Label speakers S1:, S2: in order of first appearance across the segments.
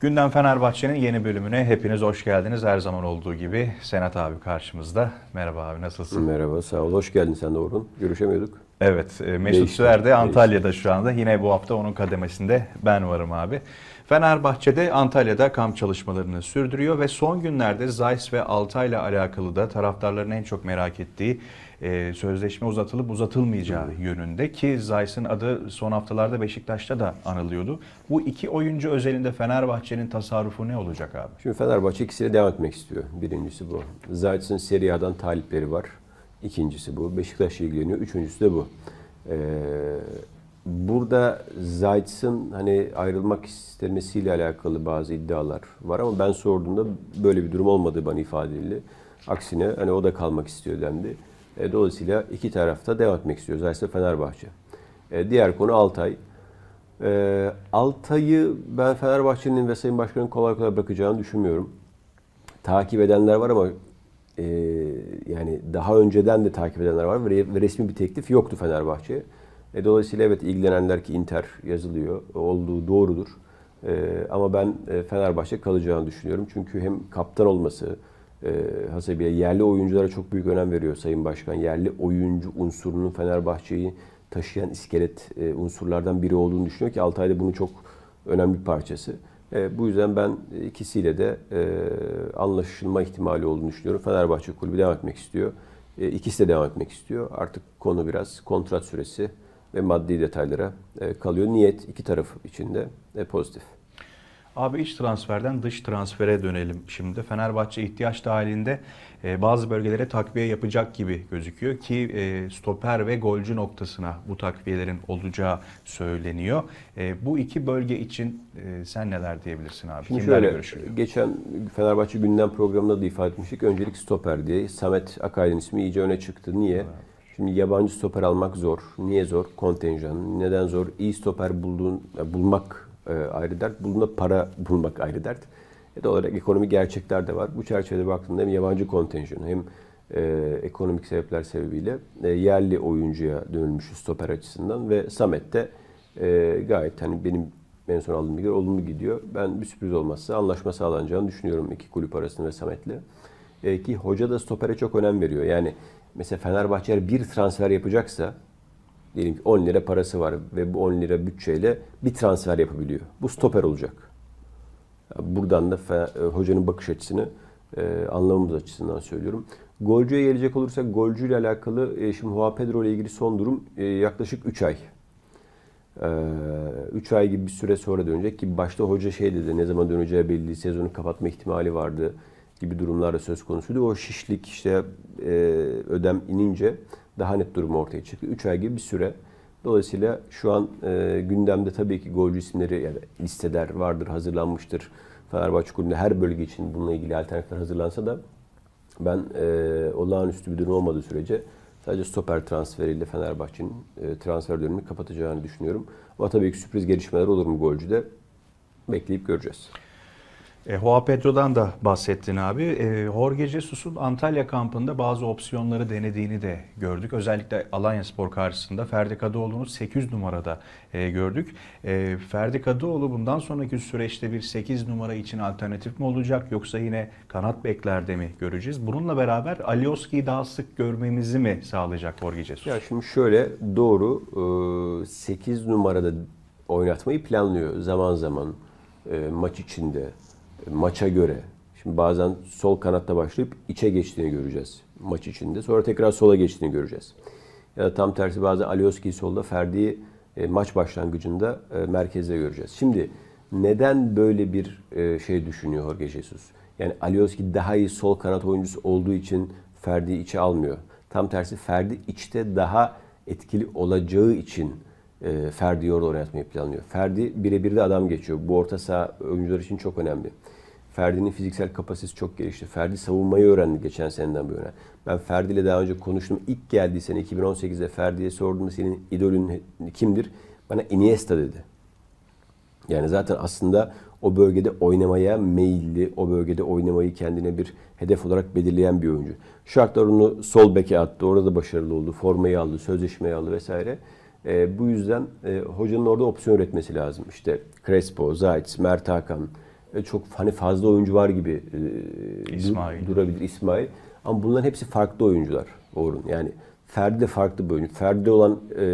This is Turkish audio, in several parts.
S1: Gündem Fenerbahçe'nin yeni bölümüne hepiniz hoş geldiniz. Her zaman olduğu gibi Senat abi karşımızda. Merhaba abi nasılsın?
S2: Merhaba, sağ ol. Hoş geldin sen de Orhun. Görüşemiyorduk.
S1: Evet, e, Mesut Süer de. Antalya'da şu anda. Yine bu hafta onun kademesinde ben varım abi. Fenerbahçe'de Antalya'da kamp çalışmalarını sürdürüyor ve son günlerde Zeiss ve Altay'la alakalı da taraftarların en çok merak ettiği e, sözleşme uzatılıp uzatılmayacağı yönünde ki Zeiss'in adı son haftalarda Beşiktaş'ta da anılıyordu. Bu iki oyuncu özelinde Fenerbahçe'nin tasarrufu ne olacak abi?
S2: Şimdi Fenerbahçe ikisiyle devam etmek istiyor. Birincisi bu. Zayt'sın Serie A'dan talipleri var. İkincisi bu. Beşiktaş'la ilgileniyor. Üçüncüsü de bu. Ee, burada Zayt'sın hani ayrılmak istemesiyle alakalı bazı iddialar var ama ben sorduğumda böyle bir durum olmadığı bana ifade edildi. Aksine hani o da kalmak istiyor dendi. E, dolayısıyla iki tarafta devam etmek istiyor. Zayt ve Fenerbahçe. E, diğer konu Altay. Ee, Altay'ı ben Fenerbahçe'nin ve Sayın Başkan'ın kolay kolay bırakacağını düşünmüyorum. Takip edenler var ama e, yani daha önceden de takip edenler var ve resmi bir teklif yoktu Fenerbahçe'ye. E, dolayısıyla evet ilgilenenler ki Inter yazılıyor, olduğu doğrudur. E, ama ben e, Fenerbahçe kalacağını düşünüyorum. Çünkü hem kaptan olması, e, hasebiyle yerli oyunculara çok büyük önem veriyor Sayın Başkan. Yerli oyuncu unsurunun Fenerbahçe'yi taşıyan iskelet e, unsurlardan biri olduğunu düşünüyor ki Altay'da bunun çok önemli bir parçası. E, bu yüzden ben ikisiyle de e, anlaşılma ihtimali olduğunu düşünüyorum. Fenerbahçe kulübü devam etmek istiyor. E, ikisi de devam etmek istiyor. Artık konu biraz kontrat süresi ve maddi detaylara e, kalıyor. Niyet iki taraf için de e, pozitif.
S1: Abi iç transferden dış transfere dönelim şimdi. Fenerbahçe ihtiyaç dahilinde e, bazı bölgelere takviye yapacak gibi gözüküyor ki e, stoper ve golcü noktasına bu takviyelerin olacağı söyleniyor. E, bu iki bölge için e, sen neler diyebilirsin abi?
S2: Şimdi
S1: Kimlerle
S2: şöyle,
S1: görüşülüyor?
S2: geçen Fenerbahçe gündem programında da ifade etmiştik. Öncelik stoper diye. Samet Akaydın ismi iyice öne çıktı. Niye? Şimdi yabancı stoper almak zor. Niye zor? Kontenjan. Neden zor? İyi stoper bulduğun, bulmak e, ayrı dert. Bulduğunda para bulmak ayrı dert. E, doğal olarak ekonomi gerçekler de var. Bu çerçevede baktığında hem yabancı kontenjan hem e, ekonomik sebepler sebebiyle e, yerli oyuncuya dönülmüş stoper açısından ve Samet de e, gayet hani benim en son aldığım bilgiler olumlu gidiyor. Ben bir sürpriz olmazsa anlaşma sağlanacağını düşünüyorum iki kulüp arasında ve Samet'le. E, ki hoca da stopere çok önem veriyor. Yani mesela Fenerbahçe bir transfer yapacaksa diyelim ki 10 lira parası var ve bu 10 lira bütçeyle bir transfer yapabiliyor. Bu stoper olacak. Buradan da e, hocanın bakış açısını e, anlamamız açısından söylüyorum. Golcüye gelecek olursak golcüyle alakalı e, şimdi Juan Pedro ile ilgili son durum e, yaklaşık 3 ay. 3 ay gibi bir süre sonra dönecek ki başta hoca şey dedi ne zaman döneceği belli sezonu kapatma ihtimali vardı gibi durumlar da söz konusuydu. O şişlik işte e, ödem inince daha net durum ortaya çıktı. 3 ay gibi bir süre. Dolayısıyla şu an e, gündemde tabii ki golcü isimleri yani listeler vardır, hazırlanmıştır. Fenerbahçe Kulübü'nde her bölge için bununla ilgili alternatifler hazırlansa da ben e, olağanüstü bir durum olmadığı sürece sadece stoper transferiyle Fenerbahçe'nin e, transfer dönemini kapatacağını düşünüyorum. Ama tabii ki sürpriz gelişmeler olur mu golcüde? Bekleyip göreceğiz.
S1: E, Joao Pedro'dan da bahsettin abi. E, Jorge Jesus'un Antalya kampında bazı opsiyonları denediğini de gördük. Özellikle Alanya Spor karşısında Ferdi Kadıoğlu'nu 8 numarada e, gördük. E, Ferdi Kadıoğlu bundan sonraki süreçte bir 8 numara için alternatif mi olacak yoksa yine kanat beklerde mi göreceğiz? Bununla beraber Alioski'yi daha sık görmemizi mi sağlayacak Jorge Jesus?
S2: Ya şimdi şöyle doğru e, 8 numarada oynatmayı planlıyor zaman zaman e, maç içinde, e, maça göre. Şimdi bazen sol kanatta başlayıp içe geçtiğini göreceğiz maç içinde. Sonra tekrar sola geçtiğini göreceğiz. Ya da tam tersi bazen Alioski'yi solda, Ferdi'yi e, maç başlangıcında e, merkezde göreceğiz. Şimdi neden böyle bir e, şey düşünüyor Jorge Jesus? Yani Alioski daha iyi sol kanat oyuncusu olduğu için Ferdi'yi içe almıyor. Tam tersi Ferdi içte daha etkili olacağı için e, Ferdi'yi orada oynatmayı planlıyor. Ferdi birebir de adam geçiyor. Bu orta saha oyuncular için çok önemli. Ferdi'nin fiziksel kapasitesi çok gelişti. Ferdi savunmayı öğrendi geçen seneden bu yana. Ben Ferdi ile daha önce konuştum. İlk geldiği sene 2018'de Ferdi'ye sorduğumda senin idolün kimdir? Bana Iniesta dedi. Yani zaten aslında o bölgede oynamaya meyilli, o bölgede oynamayı kendine bir hedef olarak belirleyen bir oyuncu. Shakhtar onu sol beke attı, orada da başarılı oldu, formayı aldı, sözleşmeyi aldı vesaire. E, bu yüzden e, hocanın orada opsiyon üretmesi lazım. İşte Crespo, Zayt, Mert Hakan, e, çok hani fazla oyuncu var gibi e,
S1: İsmail.
S2: durabilir İsmail. Ama bunların hepsi farklı oyuncular Orhun. Yani Ferdi de farklı bir oyuncu. Ferdi'de olan e,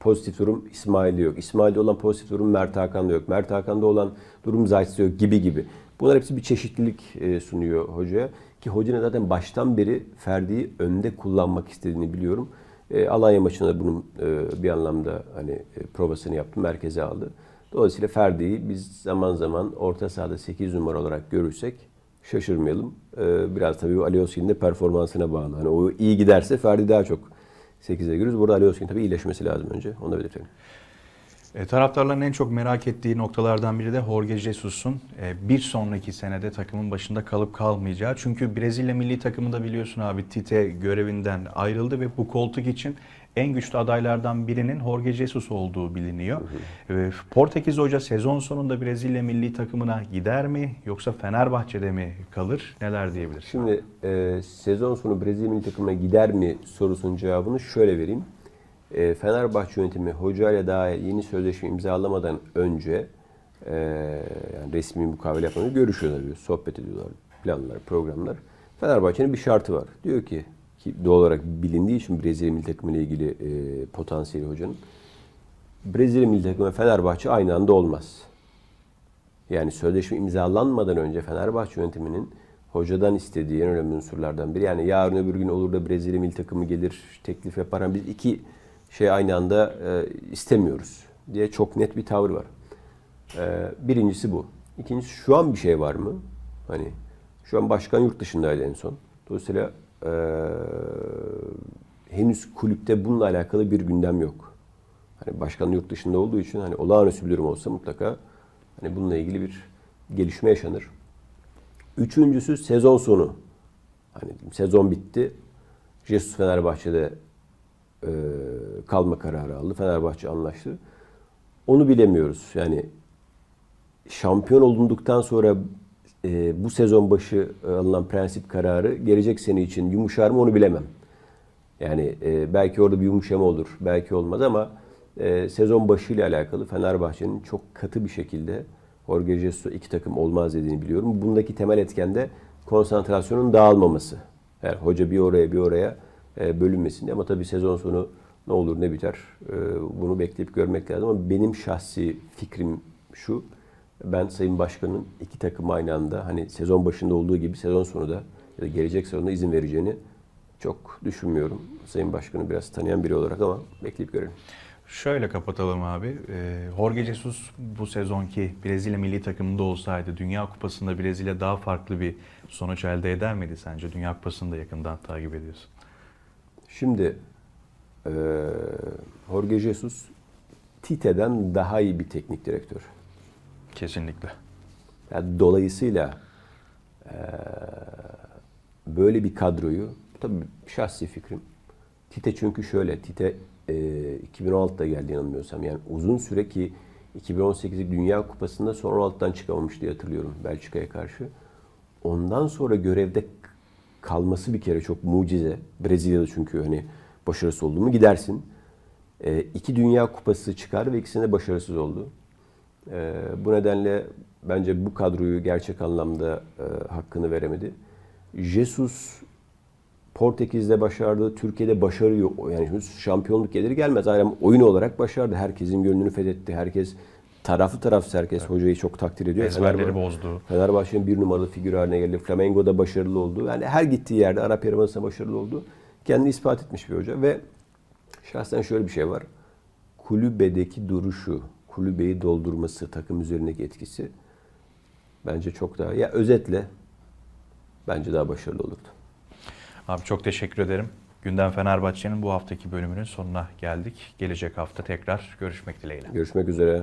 S2: pozitif durum İsmail'de yok. İsmail'de olan pozitif durum Mert Hakan'da yok. Mert Hakan'da olan durum Zayt'te yok gibi gibi. Bunlar hepsi bir çeşitlilik e, sunuyor hocaya. Ki hocanın zaten baştan beri Ferdi'yi önde kullanmak istediğini biliyorum. E, Alanya maçında bunun e, bir anlamda hani e, provasını yaptı, merkeze aldı. Dolayısıyla Ferdi'yi biz zaman zaman orta sahada 8 numara olarak görürsek şaşırmayalım. E, biraz tabii bu Alioski'nin de performansına bağlı. Hani o iyi giderse Ferdi daha çok 8'e görürüz. Burada Alioski'nin tabii iyileşmesi lazım önce. Onu da belirtelim.
S1: E, taraftarların en çok merak ettiği noktalardan biri de Jorge Jesus'un e, bir sonraki senede takımın başında kalıp kalmayacağı. Çünkü Brezilya milli takımında biliyorsun abi Tite görevinden ayrıldı ve bu koltuk için en güçlü adaylardan birinin Jorge Jesus olduğu biliniyor. E, Portekiz Hoca sezon sonunda Brezilya milli takımına gider mi yoksa Fenerbahçe'de mi kalır? Neler diyebilir?
S2: Şimdi e, sezon sonu Brezilya milli takımına gider mi sorusunun cevabını şöyle vereyim. E, Fenerbahçe yönetimi hocayla daha yeni sözleşme imzalamadan önce e, yani resmi mukavele yapmadan önce görüşüyorlar, diyor, sohbet ediyorlar, planlar, programlar. Fenerbahçe'nin bir şartı var. Diyor ki, ki doğal olarak bilindiği için Brezilya milli takımı ile ilgili e, potansiyeli hocanın. Brezilya milli takımı ve Fenerbahçe aynı anda olmaz. Yani sözleşme imzalanmadan önce Fenerbahçe yönetiminin hocadan istediği en önemli unsurlardan biri. Yani yarın öbür gün olur da Brezilya milli takımı gelir teklif yapar. Yani biz iki şey aynı anda e, istemiyoruz diye çok net bir tavır var. E, birincisi bu. İkincisi şu an bir şey var mı? Hani şu an başkan yurt dışındaydı en son. Dolayısıyla e, henüz kulüpte bununla alakalı bir gündem yok. Hani başkan yurt dışında olduğu için hani olağanüstü bir durum olsa mutlaka hani bununla ilgili bir gelişme yaşanır. Üçüncüsü sezon sonu. Hani sezon bitti. Jesus Fenerbahçe'de e, kalma kararı aldı. Fenerbahçe anlaştı. Onu bilemiyoruz. Yani şampiyon olunduktan sonra e, bu sezon başı e, alınan prensip kararı gelecek sene için yumuşar mı onu bilemem. Yani e, belki orada bir yumuşama olur, belki olmaz ama e, sezon başıyla alakalı Fenerbahçe'nin çok katı bir şekilde Jorge Jesus'a iki takım olmaz dediğini biliyorum. Bundaki temel etken de konsantrasyonun dağılmaması. Yani hoca bir oraya bir oraya e, bölünmesinde ama tabii sezon sonu ne olur ne biter e, bunu bekleyip görmek lazım ama benim şahsi fikrim şu. Ben Sayın Başkan'ın iki takım aynı anda hani sezon başında olduğu gibi sezon sonu da ya da gelecek sezonda izin vereceğini çok düşünmüyorum. Sayın Başkan'ı biraz tanıyan biri olarak ama bekleyip görelim.
S1: Şöyle kapatalım abi. Ee, Jorge Jesus bu sezonki Brezilya milli takımında olsaydı Dünya Kupası'nda Brezilya daha farklı bir sonuç elde eder miydi sence? Dünya Kupası'nı da yakından takip ediyorsun.
S2: Şimdi eee Jorge Jesus Tite'den daha iyi bir teknik direktör.
S1: Kesinlikle.
S2: Yani dolayısıyla eee, böyle bir kadroyu tabii şahsi fikrim. Tite çünkü şöyle Tite eee 2016'da geldi yanılmıyorsam. Yani uzun süre ki 2018'lik Dünya Kupası'nda son 16'dan çıkamamış diye hatırlıyorum Belçika'ya karşı. Ondan sonra görevde kalması bir kere çok mucize. Brezilya'da çünkü hani başarısız oldu mu gidersin. Eee iki Dünya Kupası çıkar ve ikisinde başarısız oldu. Ee, bu nedenle bence bu kadroyu gerçek anlamda e, hakkını veremedi. Jesus Portekiz'de başardı, Türkiye'de başarıyor. Yani şampiyonluk geliri gelmez. Aynen oyun olarak başardı. Herkesin gönlünü fethetti. Herkes tarafı tarafsız herkes hocayı çok takdir ediyor.
S1: Ezberleri
S2: Fenerbahçe-
S1: bozdu.
S2: Fenerbahçe'nin bir numaralı figür haline geldi. Flamengo'da başarılı oldu. Yani her gittiği yerde Arap Yarımadası'nda başarılı oldu. Kendini ispat etmiş bir hoca ve şahsen şöyle bir şey var. Kulübedeki duruşu, kulübeyi doldurması, takım üzerindeki etkisi bence çok daha ya özetle bence daha başarılı olurdu.
S1: Abi çok teşekkür ederim. Gündem Fenerbahçe'nin bu haftaki bölümünün sonuna geldik. Gelecek hafta tekrar görüşmek dileğiyle.
S2: Görüşmek üzere.